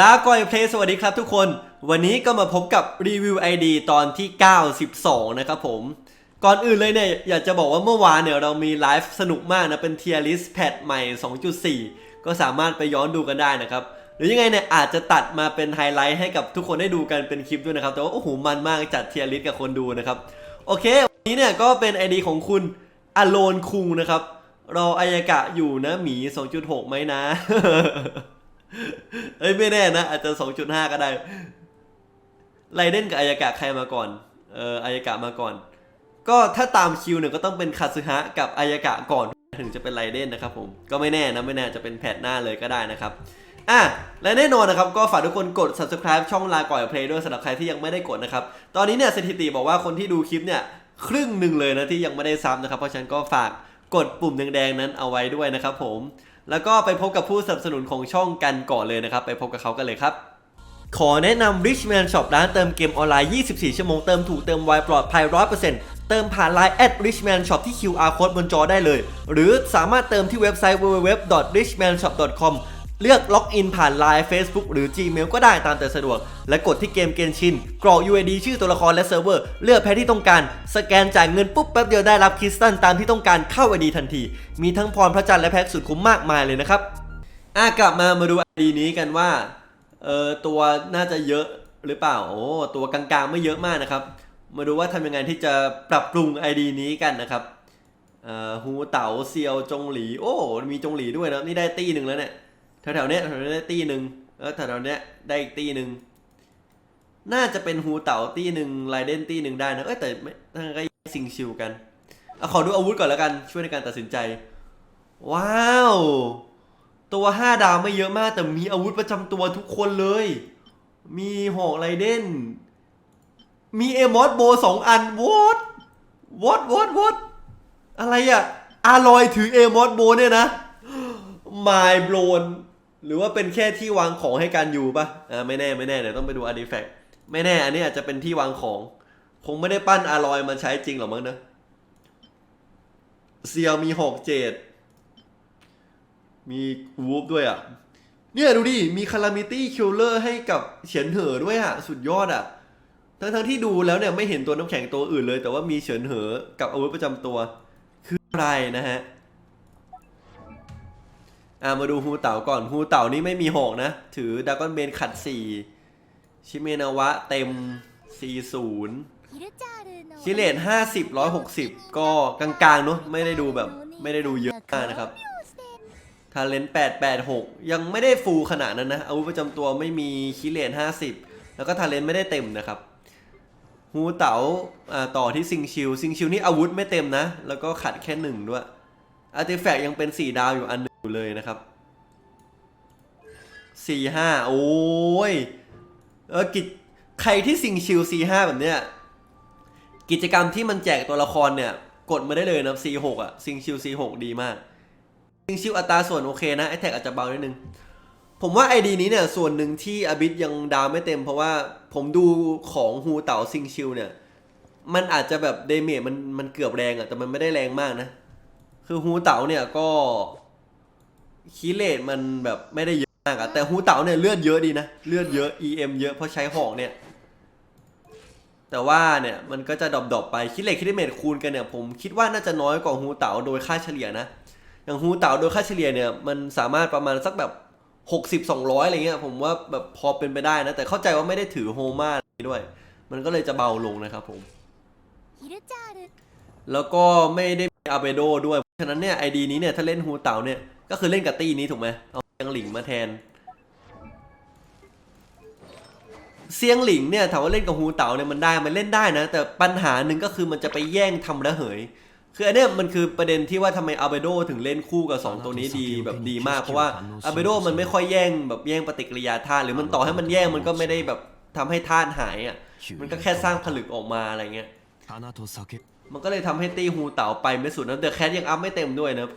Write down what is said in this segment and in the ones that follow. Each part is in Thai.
ลาก่อยเพลสวัสดีครับทุกคน วันนี้ก็มาพบกับรีวิว ID ตอนที่ 92 นะครับผม ก่อนอื่นเลยเนี่ย อยากจะบอกว่าเมื่อวานเนี่ย เรามีไลฟ์สนุกมากนะ เป็นเทียร์ลิสแพทใหม่ 2.4 ก็สามารถไปย้อนดูกันได้นะครับ หรือยังไงเนี่ย อาจจะตัดมาเป็นไฮไลท์ให้กับทุกคนได้ดูกันเป็นคลิปด้วยนะครับ แต่ว่าโอ้โหมันมากจัดเทียร์ลิสกับคนดูนะครับ โอเค วันนี้เนี่ยก็เป็น ID ของคุณอโลนคุงนะครับ รออายากะอยู่นะหมี 2.6ไหมนะ เอ้ยไม่แน่นะ อาจจะ 2.5 ก็ได้ ไรเดนกับอายากะใครมาก่อน เอออายากะมาก่อน ก็ถ้าตามคิวเนี่ยก็ต้องเป็นคาซึฮะกับอายากะก่อน ถึงจะเป็นไรเดนนะครับผม ก็ไม่แน่นะไม่แน่จะเป็นแพทหน้าเลยก็ได้นะครับอะและแน่นอนนะครับ ก็ฝากทุกคนกด subscribe ช่องลาก่อยเพลย์ด้วยสำหรับใครที่ยังไม่ได้กดนะครับ ตอนนี้เนี่ยสถิติบอกว่าคนที่ดูคลิปเนี่ยครึ่งหนึ่งเลยนะที่ยังไม่ได้ซับนะครับ เพราะฉะนั้นก็ฝาก กดปุ่มแดงๆนั้นเอาไว้ด้วยนะครับผม แล้วก็ไปพบกับผู้สนับสนุนของช่องกันก่อนเลยนะครับ ไปพบกับเขากันเลยครับ ขอแนะนำ Richman Shop ร้านเติมเกมออนไลน์ 24 ชั่วโมงเติมถูกเติมไวปลอดภัย 100%เติมผ่าน Line at Richman Shop ที่ QR code บนจอได้เลย หรือสามารถเติมที่เว็บไซต์ www.richmanshop.com เลือกล็อกอินผ่าน Line Facebook หรือ Gmail ก็ได้ตามแต่สะดวก และกดที่เกมเกนชิน กรอก UID ชื่อตัวละครและเซิร์ฟเวอร์ เลือกแพทที่ต้องการ สแกนจ่ายเงินปุ๊บแป๊บเดียวได้รับคริสตัลตามที่ต้องการเข้า ID ทันที มีทั้งพรพระจันทร์และแพ็กสุดคุ้มมากมายเลยนะครับอะกลับมามาดู ID นี้กันว่าเออตัวน่าจะเยอะหรือเปล่า โอ้ตัวกลางๆไม่เยอะมากนะครับ มาดูว่าทำยังไงที่จะปรับปรุง ID นี้กันนะครับเออฮูเต๋าเซียวจงหลี โอ้ มีจงหลีด้วยนะ นี่ได้ตีหนึ่งแล้วเนี่ย แถวๆเนี้ยแถวๆเนี้ยได้ตีหนึ่งแล้วแถวๆเนี้ยได้อีกตีหนึ่งน่าจะเป็นฮูเต๋าตีหนึ่งไรเดนตีหนึ่งได้นะเอ้ยแต่ไม่ทางก็ซิงชิวกันเอาขอดูอาวุธก่อนแล้วกันช่วยในการตัดสินใจ ว้าว ตัว5ดาวไม่เยอะมาก แต่มีอาวุธประจำตัวทุกคนเลย มีหอกไรเดนมีเอมอสโบสองอันวอตวอตวอตวอตอะไรอะอารอยถือเอมอสโบเนี่ยนะ มายโบน หรือว่าเป็นแค่ที่วางของให้การอยู่ปะอ่าไม่แน่ไม่แน่เดี๋ยวต้องไปดูอาร์ติแฟกต์ไม่แน่ อันนี้อาจจะเป็นที่วางของ คงไม่ได้ปั้นอารอยมาใช้จริงหรอกมั้งนะเซียวมีหกเจดมีวูฟด้วยอะ เนี่ยดูดิ มีคา l ามิตี้คิลเลอร์ให้กับเฉียนเหอด้วยอะ สุดยอดอะ ทั้งทั้งที่ดูแล้วเนี่ยไม่เห็นตัวน้ำแข็งตัวอื่นเลย แต่ว่ามีเฉินเหอกับอาวุธประจำตัว คืออะไรนะฮะ อ่ามาดูฮูเต่าก่อนฮูเต่านี่ไม่มีหอกนะ ถือดากอนเบนขัด4ชิเมนาวะเต็ม 40คิเลต50 160 ก็กลางๆเนอะไม่ได้ดูแบบไม่ได้ดูเยอะมากนะครับทาเลนต์886 ยังไม่ได้ฟูลขนาดนั้นนะอาวุธประจำตัวไม่มีคิเลน50 แล้วก็ทาเลนต์ไม่ได้เต็มนะครับฮูเต๋าอ่าต่อที่ซิงชิว ซิงชิวนี่อาวุธไม่เต็มนะ แล้วก็ขัดแค่หนึ่งด้วยอาร์ติแฟกต์ยังเป็น 4 ดาวอยู่อัน หนึ่งอยู่เลยนะครับ4-5โอ้ยเออกิจใครที่ซิงชิว4-5แบบเนี้ยกิจกรรมที่มันแจกตัวละครเนี่ย กดมาได้เลยนะ C6 อะซิงชิว C6 ดีมากซิงชิวอัตราส่วนโอเคนะไอแท็กอาจจะเบานิดนึง ผมว่าไอดีนี้เนี่ยส่วนหนึ่งที่อบิดยังดาวไม่เต็ม เพราะว่าผมดูของฮูเต่าซิงชิวเนี่ย มันอาจจะแบบเดเมจมันมันเกือบแรงอะแต่มันไม่ได้แรงมากนะ คือฮูเต่าเนี่ยก็ คีเลตมันแบบไม่ได้เยอะมากอะแต่ฮูเต่าเนี่ยเลือดเยอะดีนะ เลือดเยอะ EM เยอะเพราะใช้หอกเนี่ย แต่ว่าเนี่ยมันก็จะดรอปๆไปคิเลตคิดเมตคูณกันเนี่ยผมคิดว่าน่าจะน้อยกว่าฮูเต่าโดยค่าเฉลี่ยนะอย่างฮูเต่าโดยค่าเฉลี่ยเนี่ยมันสามารถประมาณสักแบบ60 200อะไรเงี้ยผมว่าแบบพอเป็นไปได้นะ แต่เข้าใจว่าไม่ได้ถือโฮมาด้วย มันก็เลยจะเบาลงนะครับผม แล้วก็ไม่ได้มี อาเบโดด้วย ฉะนั้นเนี่ยไอดีนี้เนี่ยถ้าเล่นฮูเต่าเนี่ยก็คือเล่นกับตี้นี้ถูกไหมเอาเซียงหลิงมาแทน เซียงหลิงเนี่ยถามว่าเล่นกับฮูเต่าเนี่ยมันได้มันเล่นได้นะ แต่ปัญหาหนึ่งก็คือมันจะไปแย่งทำระเหย คืออันนี้มันคือประเด็นที่ว่าทำไมอาเบโดถึงเล่นคู่กับ 2 ตัวนี้ดีแบบดีมากเพราะว่าอาเบโดมันไม่ค่อยแย่งแบบแย่งปฏิกิริยาธาตุหรือมันต่อให้มันแย่งมันก็ไม่ได้แบบทำให้ธาตุหายอะมันก็แค่สร้างผลึกออกมาอะไรเงี้ย มันก็เลยทำให้ตีฮูเต่าไปไม่สุดนะแต่แคทยังอัพไม่เต็มด้วยนะ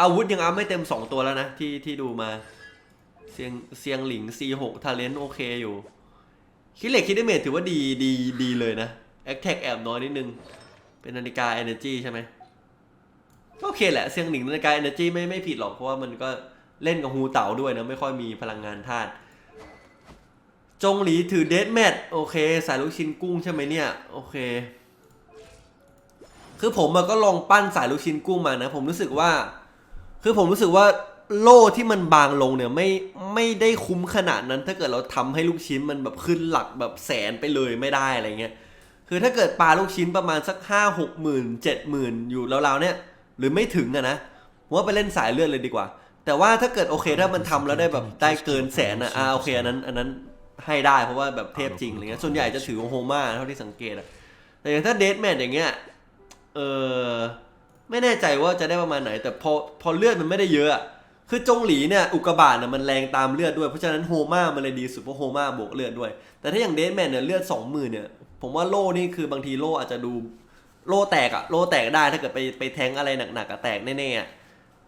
อาวุธยังอัพไม่เต็ม 2 ตัวแล้วนะ ที่ที่ดูมาเซียงเซียงหลิง C6 ทาเลนโอเคอยู่ คิดเหล็กคิดได้เมทถือว่าดีดีดีเลยนะแอคแท็กแอบน้อยนิดนึง เป็นนาฬิกา Energy ใช่ไหมก็โอเคแหละเซียงหนิงนาฬิกา energy ไม่ไม่ผิดหรอก เพราะว่ามันก็เล่นกับฮูเต่าด้วยนะ ไม่ค่อยมีพลังงานธาตุจงหลีถือเด d แมทโอเค สายลูกชิ้นกุ้งใช่ไหมเนี่ย โอเค คือผมอะก็ลองปั้นสายลูกชิ้นกุ้งมานะ ผมรู้สึกว่า คือผมรู้สึกว่าโล่ที่มันบางลงเนี่ยไม่ไม่ได้คุ้มขนาดนั้น ถ้าเกิดเราทำให้ลูกชิ้นมันแบบขึ้นหลักแบบแสนไปเลยไม่ได้อะไรเงี้ยคือถ้าเกิดปลาลูกชิ้นประมาณสักห้าหกหมื่นเจ็ดหมื่นอยู่ราวๆเนี่ยหรือไม่ถึงอะนะผมว่าไปเล่นสายเลือดเลยดีกว่า แต่ว่าถ้าเกิดโอเคถ้ามันทำแล้วได้แบบได้เกินแสนอะอ่าโอเคอันนั้นอันนั้นให้ได้เพราะว่าแบบเทพจริงอะไรเงี้ยส่วนใหญ่จะถือโฮมาเท่าที่สังเกตอะแต่อย่างถ้าเดทแมทอย่างเงี้ย เออไม่แน่ใจว่าจะได้ประมาณไหน แต่พอพอเลือดมันไม่ได้เยอะอะคือจงหลีเนี่ยอุกกาบาตเนี่ยมันแรงตามเลือดด้วยเพราะฉะนั้นโฮมามันเลยดีสุดเพราะโฮมาบวกเลือดด้วย แต่ถ้าอย่างเดทแมทเนี่ยเลือดสองหมื่นเนี่ยผมว่าโล่นี่คือบางทีโล่อาจจะดูโล่แตกอะโล่แตกได้ถ้าเกิดไปไปแทงอะไรหนักๆอะแตกแน่ๆอะ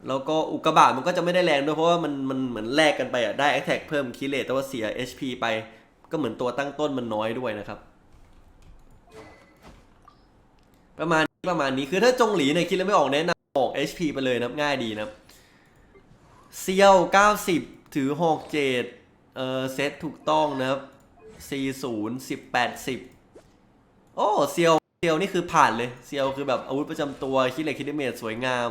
แล้วก็อุกกาบาตมันก็จะไม่ได้แรงด้วยเพราะว่ามันมันเหมือนแลกกันไปอะได้แอคแท็กเพิ่มคิเลตแต่ว่าเสีย HP ไปก็เหมือนตัวตั้งต้นมันน้อยด้วยนะครับ ประมาณ ประมาณนี้คือถ้าจงหลีเนี่ยคิดแล้วไม่ออกแนะนำออก HP ไปเลยนะง่ายดีนะเซียว 90 ถือ6เจดเออเซตถูกต้องนะครับ 40 10 80 โอ้เซียวเซียวนี่คือผ่านเลยเซียวคือแบบอาวุธประจำตัวคิดเลยคิดเมจสวยงาม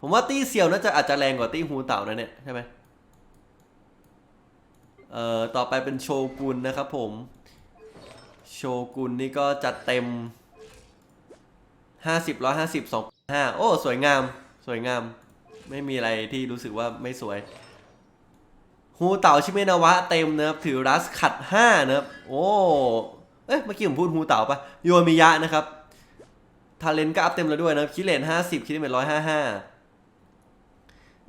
ผมว่าตี้เซียวน่าจะอาจจะแรงกว่าตี้ฮูเต่านะเนี่ยใช่ไหมเอ่อต่อไปเป็นโชกุนนะครับผม โชกุนนี่ก็จัดเต็ม 50 150 2 5 โอ้ สวยงาม สวยงาม ไม่มีอะไรที่รู้สึกว่าไม่สวย ฮูเต่าชิเมนาวะเต็มนะครับ ถือรัสขัด 5 นะครับ โอ้ เอ๊ะเมื่อกี้ผมพูดฮูเต่าปะโยมิยะนะครับ ทาเลนก็อัพเต็มแล้วด้วยนะครับ คิเลน50 คิเลน155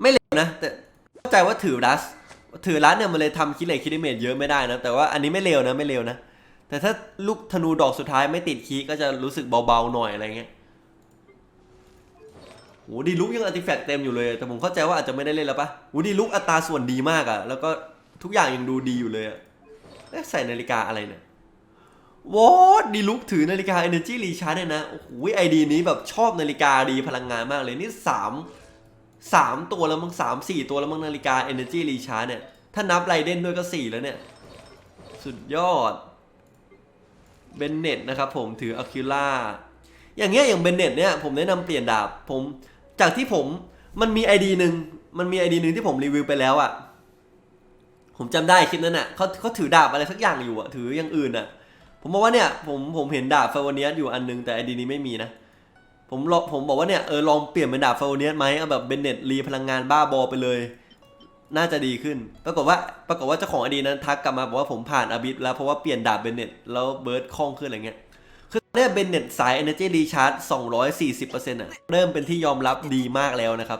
ไม่เร็วนะ แต่เข้าใจว่าถือรัส ถือรัสเนี่ยมันเลยทำคิเลนคิเลเมตเยอะไม่ได้นะ แต่ว่าอันนี้ไม่เร็วนะ ไม่เร็วนะแต่ถ้าลูกธนูดอกสุดท้ายไม่ติดคีก็จะรู้สึกเบาๆหน่อยอะไรเงี้ย โหดีลุกยังอาร์ติแฟกต์เต็มอยู่เลย แต่ผมเข้าใจว่าอาจจะไม่ได้เล่นแล้วปะโหดีลุกอัตราส่วนดีมากอะแล้วก็ทุกอย่างยังดูดีอยู่เลยอะเอ๊ะใส่นาฬิกาอะไรเนี่ยวอดดีลุกถือนาฬิกา Energy Recharge เนี่ยนะ โอ้โหไอดีนี้แบบชอบนาฬิกาดีพลังงานมากเลยนี่สามสามตัวแล้วมั้งสามสี่ตัวแล้วมั้งนาฬิกา Energy Recharge เนี่ย ถ้านับไรเด่นด้วยก็สี่แล้วเนี่ย สุดยอดเบนเน็ตนะครับผมถืออะคิล่าอย่างเงี้ยอย่างเบนเน็ตเนี่ยผมแนะนำเปลี่ยนดาบผม จากที่ผมมันมีไอดีหนึ่งมันมีไอดีหนึ่งที่ผมรีวิวไปแล้วอะ่ะ ผมจำได้คลิปนั้นอะ่ะเขาเขาถือดาบอะไรสักอย่างอยู่อะ่ะถืออย่างอื่นอะ่ะ ผมบอกว่าเนี่ยผมผมเห็นดาบฟาวเนียสอยู่อันนึงแต่ไอดีนี้ไม่มีนะผมผมบอกว่าเนี่ยเออลองเปลี่ยนเป็นดาบฟาวเนียสไหมเอาแบบเบนเน็ตรีพลังงานบ้าบอไปเลย น่าจะดีขึ้น ปรากฏว่าปรากฏว่าเจ้าของไอดีนั้นทักกลับมาบอกว่าผมผ่านอาบิสแล้วเพราะว่าเปลี่ยนดาบเบนเน็ตแล้วเบิร์ดคล่องขึ้นอะไรเงี้ย เนี่ยเบนเน็ตสาย Energy Recharge 240%อะเริ่มเป็นที่ยอมรับดีมากแล้วนะครับ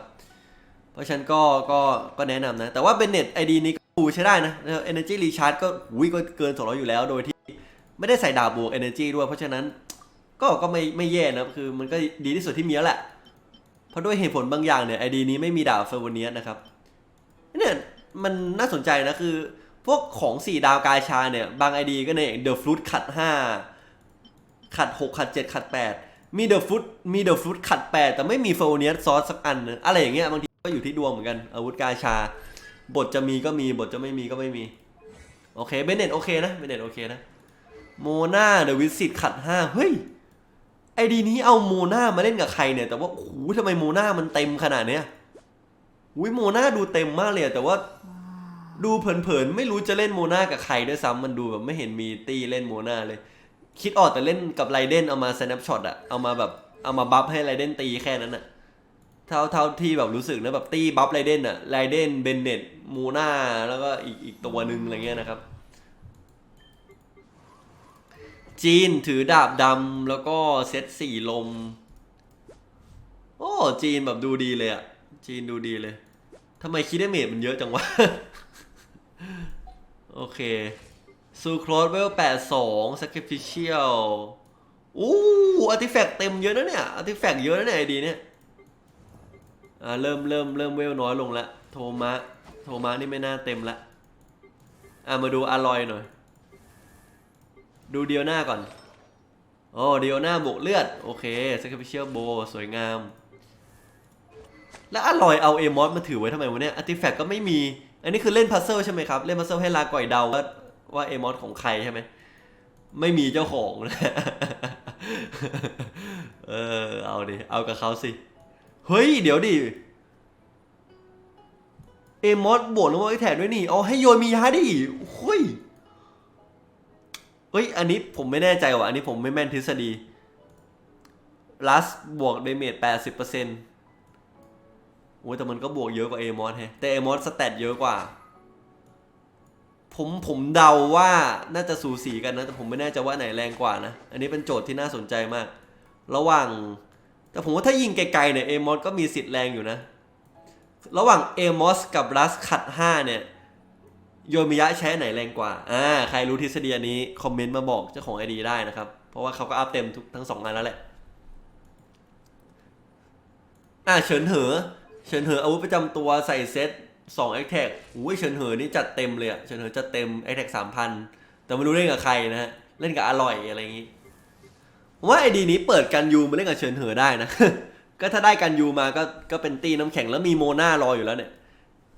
เพราะฉะนั้นก็ก็ก็แนะนำนะ แต่ว่าเบนเน็ตไอดีนี้ก็ดูใช้ได้นะ Energy Recharge ก็หุยก็เกิน 200 อยู่แล้ว โดยที่ไม่ได้ใส่ดาบบวก Energy ด้วย เพราะฉะนั้นก็ก็ไม่ไม่แย่นะ คือมันก็ดีที่สุดที่มีแล้วแหละ เพราะด้วยเหตุผลบางอย่างเนี่ยไอดีนี้ไม่มีดาบเฟอร์วเนียนะครับเนี่ยมันน่าสนใจนะคือ พวกของ 4 ดาวกายชาเนี่ยบางไอดีก็ในเดอะฟลุตขัด 5 ขัด 6 ขัด 7 ขัด 8 มีเดอะฟุตมีเดอะฟุตขัด 8 แต่ไม่มีโฟเนียสซอสสักอันนะอะไรอย่างเงี้ยบางทีก็อยู่ที่ดวงเหมือนกันอาวุธกาชา บทจะมีก็มีบทจะไม่มีก็ไม่มี โอเคเบนเน็ตโอเคนะเบนเน็ตโอเคนะโมนาเดอะวิสิตขัด 5 เฮ้ยไอดีนี้เอาโมนามาเล่นกับใครเนี่ย แต่ว่าโอ้โหทำไมโมนามันเต็มขนาดเนี้ยอุ้ยโมนาดูเต็มมากเลยแต่ว่าดูเผินๆ ไม่รู้จะเล่นโมนากับใครด้วยซ้ำมันดูแบบไม่เห็นมีตีเล่นโมนาเลย คิดออกแต่เล่นกับไรเดนเอามา snap shot อะเอามาแบบเอามาบัฟให้ไรเดนตีแค่นั้นอะเท่าเท่าที่แบบรู้สึกนะแบบตีบัฟไรเดนอะไรเดนเบนเน็ตโมนาแล้วก็อีกอีกตัวหนึ่งอะไรเงี้ยนะครับ จีนถือดาบดำแล้วก็เซตสี่ลม โอ้จีนแบบดูดีเลยอะจีนดูดีเลยทำไมคิดได้เมจมันเยอะจังวะ โอเค ซูโครสเวลแปดสองสคริปฟิเชียลอู้อาร์ติแฟกต์เต็มเยอะนะเนี่ยอาร์ติแฟกต์เยอะนะเนี่ยไอดีเนี่ยอ่าเริ่มเริ่มเริ่มเวลน้อยลงละโทมะโทมะนี่ไม่น่าเต็มละอ่ามาดูอารอยหน่อย ดูเดียวหน้าก่อนโอ้เดียวหน้าบวกเลือด โอเคสคริปฟิเชียลโบสวยงาม แล้วอร่อยเอาเอมอสมาถือไว้ทำไมวะเนี่ยอาร์ติแฟกต์ก็ไม่มี อันนี้คือเล่นพัซเซิลใช่ไหมครับ เล่นพัซเซิลให้ลาก่อยเดา ว่าเอมอสของใครใช่ไหมไม่มีเจ้าของนะเออเอาดิเอากับเขาสิเฮ้ยเดี๋ยวดิเอมอสบวกแล้วว่าไอ้แท็กด้วยนี่เอาให้โยมียาดิเฮ้ยเฮ้ยอันนี้ผมไม่แน่ใจว่ะอันนี้ผมไม่แม่นทฤษฎีลัสบวกเดเมจแปดสิบเปอร์เซ็นต์โอ้แต่มันก็บวกเยอะกว่าเอมอสแฮะแต่เอมอสสแตทเยอะกว่า ผมผมเดาว่าน่าจะสูสีกันนะ แต่ผมไม่แน่ใจว่าไหนแรงกว่านะ อันนี้เป็นโจทย์ที่น่าสนใจมาก ระหว่าง แต่ผมว่าถ้ายิงไกลๆเนี่ยเอมอสก็มีสิทธิ์แรงอยู่นะ ระหว่างเอมอสกับลัสขัด5เนี่ยโยมิยะใช้ไหนแรงกว่า อ่า ใครรู้ทฤษฎีนนี้ คอมเมนต์มาบอกเจ้าของไอดีได้นะครับ เพราะว่าเขาก็อัพเต็มทุกทั้งสองงานแล้วแหละ อ่าเฉินเหอ เฉินเหออาวุธประจำตัวใส่เซต สองแอคแท็กอุ้ยเฉินเหอนี่จัดเต็มเลยอะเฉินเหอจัดเต็มแอคแท็กสามพันแต่ไม่รู้เล่นกับใครนะฮะ เล่นกับอร่อยอะไรอย่างงี้ผมว่าไอดีนี้เปิดกันยูมาเล่นกับเฉินเหอได้นะ ก็ถ้าได้กันยูมาก็ก็เป็นตีน้ำแข็งแล้วมีโมนารออยู่แล้วเนี่ย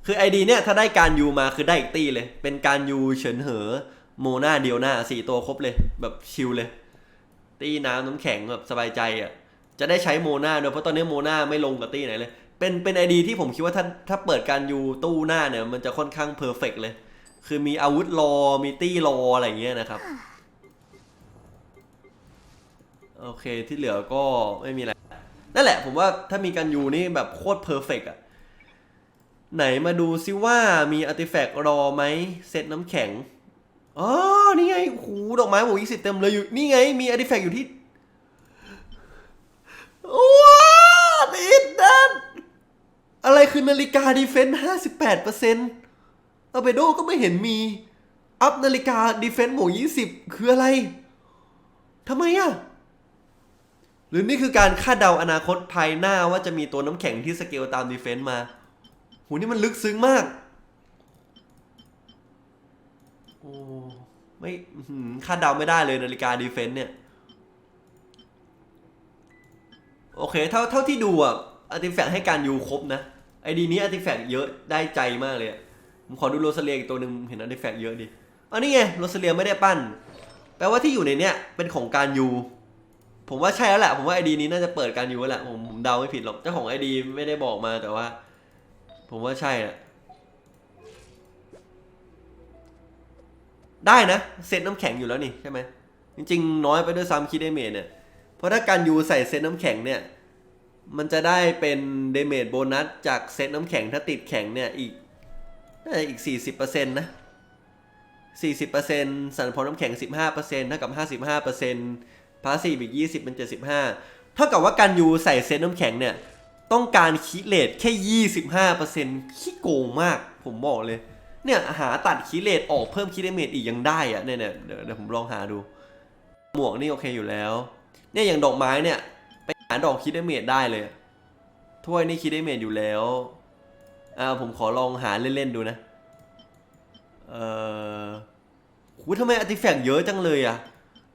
คือไอดีเนี่ยถ้าได้การยูมาคือได้อีกตีเลย เป็นการยูเฉินเหอโมนาเดียวหน้าสี่ตัวครบเลยแบบชิลเลย ตีน้ำน้ำแข็งแบบสบายใจอะจะได้ใช้โมนาด้วยเพราะตอนนี้โมนาไม่ลงกับตีไหนเลย เป็นเป็นไอดีที่ผมคิดว่าถ้าถ้าเปิดการยูตู้หน้าเนี่ย มันจะค่อนข้างเพอร์เฟกเลย คือมีอาวุธรอมีตี้รออะไรอย่างเงี้ยนะครับ โอเคที่เหลือก็ไม่มีอะไร นั่นแหละ ผมว่าถ้ามีการยูนี่แบบโคตรเพอร์เฟกอะไหนมาดูซิว่ามีอาร์ติแฟกต์รอไหมเซตน้ำแข็งอ๋อนี่ไงโอ้โหดอกไม้หมูยี่สิบเต็มเลยอยู่ นี่ไง มีอาร์ติแฟกต์อยู่ที่ ว้าวติดนั่นอะไร คือนาฬิกาดีเฟนต์ห้าสิบแปดเปอร์เซ็นต์อาเบโดก็ไม่เห็นมี อัพนาฬิกาดีเฟนต์หมูยี่สิบคืออะไรทำไมอะหรือนี่คือการคาดเดาอนาคตภายหน้าว่าจะมีตัวน้ำแข็งที่สเกลตามดีเฟนต์มาโหนี่มันลึกซึ้งมาก โอ้ไม่คาดเดาไม่ได้เลยนาฬิกาดีเฟนต์เนี่ย โอเค เท่าเท่าที่ดูอะอาร์ติแฟกต์ให้การยูครบนะ ไอดีนี้อาร์ติแฟกต์เยอะได้ใจมากเลยอะผมขอดูโรสเลียอีกตัวหนึ่งเห็นอาร์ติแฟกต์เยอะดิอ๋อนี่ไงโรสเลียไม่ได้ปั้น แปลว่าที่อยู่ในเนี้ยเป็นของการยูผมว่าใช่แล้วแหละผมว่าไอดีนี้น่าจะเปิดการยูแล้วแหละผมผมเดาไม่ผิดหรอกเจ้าของไอดีไม่ได้บอกมาแต่ว่า ผมว่าใช่อะได้นะเซตน้ำแข็งอยู่แล้วนี่ใช่ไหมจริงๆ น้อยไปด้วยซ้ำคิดเดเมเนี่ยเพราะถ้าการยูใส่เซตน้ำแข็งเนี่ย มันจะได้เป็นเดเมจโบนัสจากเซตน้ำแข็งถ้าติดแข็งเนี่ยอีกน่าจะอีก 40%นะ 40%สันพอน้ำแข็ง 15%เท่ากับ 55%พาสซีฟอีก 20 เป็น 75 เท่ากับว่าการยูใส่เซตน้ำแข็งเนี่ย ต้องการคิเลตแค่ 25%ขี้โกงมากผมบอกเลย เนี่ยหาตัดคิเลตออกเพิ่มคิดเมตอีกยังได้อะเนี่ยเนี่ยเดี๋ยวผมลองหาดู หมวกนี่โอเคอยู่แล้ว เนี่ยอย่างดอกไม้เนี่ย ไปหาดอกคิดได้เมตได้เลยถ้วยนี่คิดได้เมตอยู่แล้วอ่าผมขอลองหาเล่นๆดูนะ เอ่อหูทำไมอาร์ติแฟกต์เยอะจังเลยอะ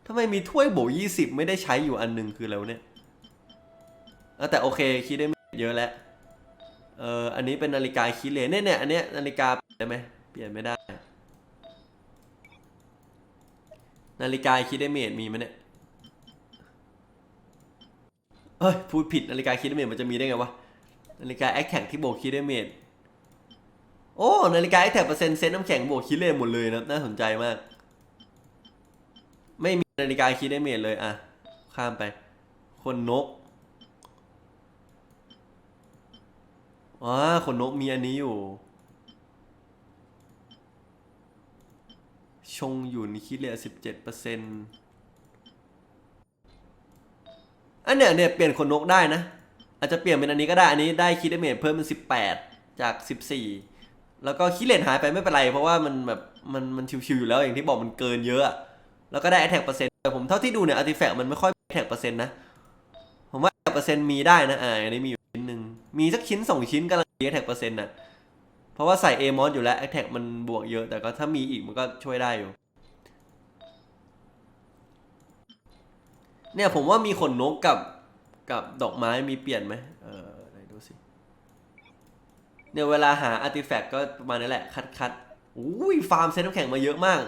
ทำไมมีถ้วยโบยี่สิบไม่ได้ใช้อยู่อันหนึ่งคือแล้วเนี่ยแต่โอเคคิดได้เยอะแล้ว เอออันนี้เป็นนาฬิกาคิดเลยเนี่ยเนี่ยอันเนี้ยนาฬิกาเปลี่ยนได้ไหมเปลี่ยนไม่ได้ นาฬิกาคิดได้เมดมีไหมเนี่ย เอ้ยพูดผิดนาฬิกาคิดไดเมดมันจะมีได้ไงวะ นาฬิกาแอคแท็กที่โบกคิดไดเมดโอ้นาฬิกาไอคแท็กเปอร์เซ็นต์เซ็นน้ำแข็งโบกคิดเลนหมดเลยนะน่าสนใจมาก ไม่มีนาฬิกาคิดไดเมดเลยอะ ข้ามไป คนนกอ๋อคนนกมีอันนี้อยู่ ชงอยู่ในคิดเลนสิบเจ็ดเปอร์เซ็นต์ อันเนี้ยเนี่ยเปลี่ยนคนนกได้นะ อาจจะเปลี่ยนเป็นอันนี้ก็ได้ อันนี้ได้คิดได้เมดเพิ่มเป็นสิบแปดจากสิบสี่แล้วก็คิดเลนหายไปไม่เป็นไร เพราะว่ามันแบบมันมันชิวๆอยู่แล้วอย่างที่บอกมันเกินเยอะ แล้วก็ได้ attack เปอร์เซ็นต์แต่ผมเท่าที่ดูเนี่ย artifact มันไม่ค่อย attack เปอร์เซ็นต์นะ ผมว่า attack เปอร์เซ็นต์มีได้นะอ่าอันนี้มีอยู่ชิ้นหนึ่งมีสักชิ้นสองชิ้นกำลังดี attack เปอร์เซ็นต์น่ะเพราะว่าใส่ a m o s อยู่แล้ว attack มันบวกเยอะ แต่ก็ถ้ามีอีกมันก็ช่วยได้อยู่ เนี่ยผมว่ามีขนนกกับกับดอกไม้มีเปลี่ยนไหมเออไหนดูสิ เนี่ยเวลาหาอาร์ติแฟกต์ก็ประมาณนี้แหละ คัดคัดอุ้ยฟาร์มเซตน้ำแข็งมาเยอะมาก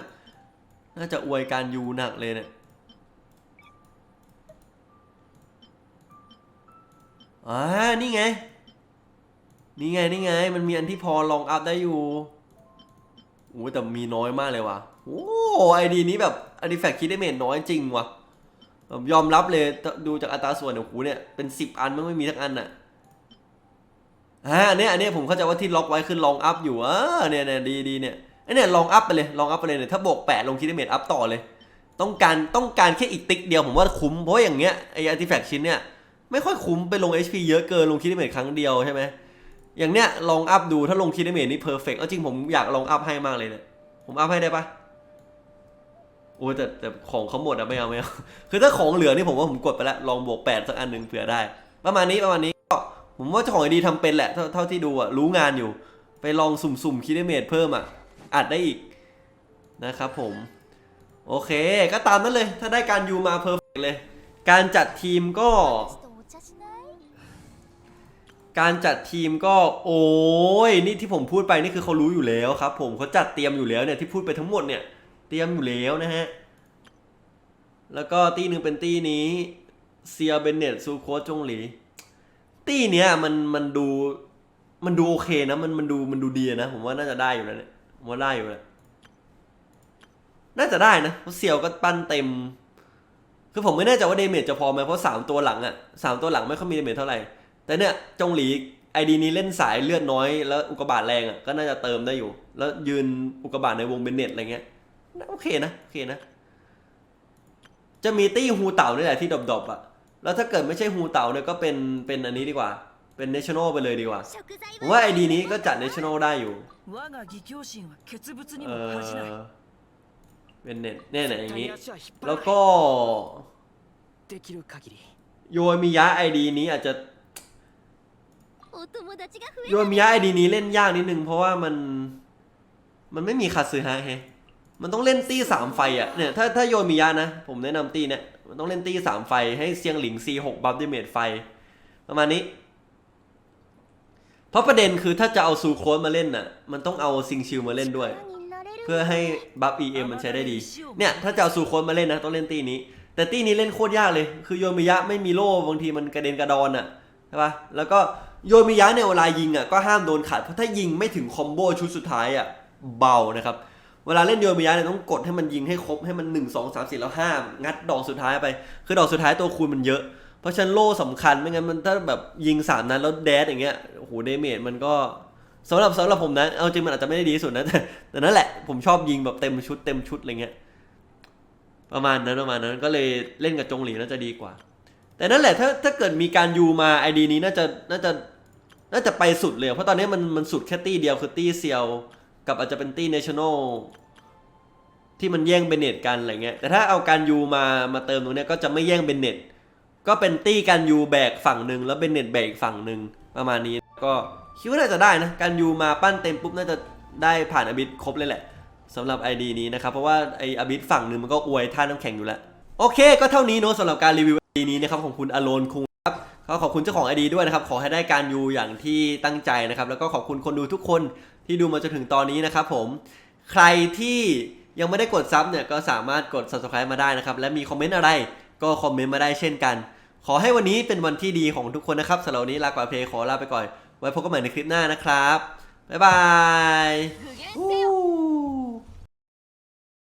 น่าจะอวยการยูหนักเลยเนี่ยอ่านี่ไง นี่ไง นี่ไง มันมีอันที่พอลองอัพได้อยู่โอ้ยแต่มีน้อยมากเลยว่ะ โอ้ไอดีนี้แบบอาร์ติแฟกต์คิดได้เมนน้อยจริงว่ะ ยอมรับเลยดูจากอัตราส่วนเนี่ยโอ้โหเนี่ยเป็นสิบอันมันไม่มีทักอันอะอ่าอันเนี้ยอันนี้ผมเข้าใจว่าที่ล็อกไว้คือลองอัพอยู่เออเนี่ยเนี่ยดีดีเนี่ยไอเนี่ยลองอัพไปเลยลองอัพไปเลยเนี่ยถ้าบวกแปดลงคิดเมนอัพต่อเลย ต้องการต้องการแค่อีกติ๊กเดียวผมว่าคุ้มเพราะอย่างเงี้ยไออาร์ติแฟกชิ้นเนี่ยไม่ค่อยคุ้มไปลง HP เยอะเกินลงคิดเมนครั้งเดียวใช่ไหมอย่างเนี้ยลองอัพดูถ้าลงคิดเมนนี่เพอร์เฟกต์จริงผมอยากลองอัพให้มากเลยเนี่ยผมอัพให้ได้ปะ โอ้แต่แต่ของเขาหมดอะไม่เอาไม่เอาคือถ้าของเหลือนี่ผมว่าผมกดไปแล้วลองบวกแปดสักอันหนึ่งเผื่อได้ ประมาณนี้ประมาณนี้ก็ผมว่าเจ้าของไอดีทำเป็นแหละเท่าเท่าที่ดูอะรู้งานอยู่ ไปลองสุ่มๆคิดได้เมดเพิ่มอะอัดได้อีกนะครับผม โอเค ก็ตามนั้นเลย ถ้าได้การยูมาเพอร์เฟกเลย การจัดทีมก็ การจัดทีมก็ โอ้ยนี่ที่ผมพูดไปนี่คือเขารู้อยู่แล้วครับ ผมเขาจัดเตรียมอยู่แล้วเนี่ยที่พูดไปทั้งหมดเนี่ย เตรียมอยู่แล้วนะฮะ แล้วก็ตีหนึ่งเป็นตีนี้เซียเบนเนตซูโคสจงหลี ตีเนี้ยมันมันดูมันดูโอเคนะมันมันดูมันดูดีนะ ผมว่าน่าจะได้อยู่แล้วเนี่ยผมว่าได้อยู่แล้วน่าจะได้นะเพราะเซียวก็ปั้นเต็ม คือผมไม่แน่ใจว่าเดเมจจะพอไหมเพราะสามตัวหลังอะสามตัวหลังไม่ค่อยมีเดเมจเท่าไหร่ แต่เนี่ยจงหลีไอดีนี้เล่นสายเลือดน้อยแล้วอุกกาบาตแรงอะก็น่าจะเติมได้อยู่ แล้วยืนอุกกาบาตในวงเบนเน็ตอะไรเงี้ย โอเคนะโอเคนะ จะมีตี้ฮูเต่านี่แหละที่ดบๆอะ แล้วถ้าเกิดไม่ใช่ฮูเต่าเนี่ยก็เป็นเป็นอันนี้ดีกว่า เป็นเนชั่นแนลไปเลยดีกว่าว่าไอดีนี้ก็จัดเนชั่นแนลได้อยู่เออเป็นเน็ตแน่ไหนอย่างนี้ แล้วก็โยมิยะไอดีนี้อาจจะโยมิยะไอดีนี้เล่นยากนิดนึงเพราะว่ามัน มันไม่มีคาซึฮะเฮ มันต้องเล่นตี้สามไฟอะเนี่ยถ้าถ้าโยมิยะนะ ผมแนะนำตี้เนี่ยมันต้องเล่นตี้สามไฟให้เซียงหลิงซีหกบัฟดิเมดไฟ ประมาณนี้ เพราะประเด็นคือถ้าจะเอาซูโค้มาเล่นน่ะ มันต้องเอาซิงชิลมาเล่นด้วย เพื่อให้บัฟเอ็มมันใช้ได้ดี เนี่ย ถ้าจะเอาซูโค้มาเล่นนะต้องเล่นตี้นี้ แต่ตี้นี้เล่นโคตรยากเลย คือโยมิยะไม่มีโล่บางทีมันกระเด็นกระดอนอะใช่ปะแล้วก็โยมิยะในเวลายิงอะก็ห้ามโดนขาดเพราะถ้ายิงไม่ถึงคอมโบชุดสุดท้ายอะเบานะครับ เวลาเล่นโยมิยะเนี่ยต้องกดให้มันยิงให้ครบให้มัน 1 2 3 4แล้วห้างัดดอกสุดท้ายไป คือดอกสุดท้ายตัวคูณมันเยอะ เพราะฉะนันโล่สำคัญไม่งั้นมันถ้าแบบยิงสามนั้นแล้วแดดอย่างเงี้ยโอ้โหเดเมจมันก็สำหรับสำหรับผมนะเอาจริงมันอาจจะไม่ได้ดีสุดนะแต่แต่นั่นแหละผมชอบยิงแบบเต็มชุดเต็มชุดอะไรเงี้ยประมาณนั้นประมาณนั้นก็เลยเล่นกับจงหลีน่าจะดีกว่า แต่นั่นแหละถ้าถ้าเกิดมีการยูมาไอดีนี้น่าจะน่าจะน่าจะไปสุดเลย เพราะตอนนี้มันมันสุดแค่ตี้เดียวคือตี้เซียว กับอาจจะเป็นตี้เนชั่นแนลที่มันแย่งเบนเน็ตกันอะไรเงี้ยแต่ถ้าเอาการยูมามาเติมตรงเนี้ยก็จะไม่แย่งเบนเน็ตก็เป็นตี้การยูแบกฝั่งหนึ่งแล้วเบนเน็ตแบกอีกฝั่งหนึ่งประมาณนี้ ก็คิดว่าน่าจะได้นะการยูมาปั้นเต็มปุ๊บน่าจะได้ผ่านอบิดครบเลยแหละสำหรับ ID นี้นะครับ เพราะว่าไออบิทฝั่งหนึ่งมันก็อวยท่าน้ำแข็งอยู่แล้ว โอเค ก็เท่านี้เนอะสำหรับการรีวิว ID นี้นะครับของคุณอโลนคุงครับก็ขอบคุณเจ้าของ ID ด้วยนะครับ ขอให้ได้การยูอย่างที่ตั้งใจนะครับ แล้วก็ขอบคุณคนดูทุกคน ที่ดูมาจนถึงตอนนี้นะครับผม ใครที่ยังไม่ได้กดซับเนี่ยก็สามารถกด subscribe มาได้นะครับ และมีคอมเมนต์อะไรก็คอมเมนต์มาได้เช่นกัน ขอให้วันนี้เป็นวันที่ดีของทุกคนนะครับสำหรับวันนี้ลากว่าเพลงขอลาไปก่อน ไว้พบกันใหม่ในคลิปหน้านะครับ บ๊ายบาย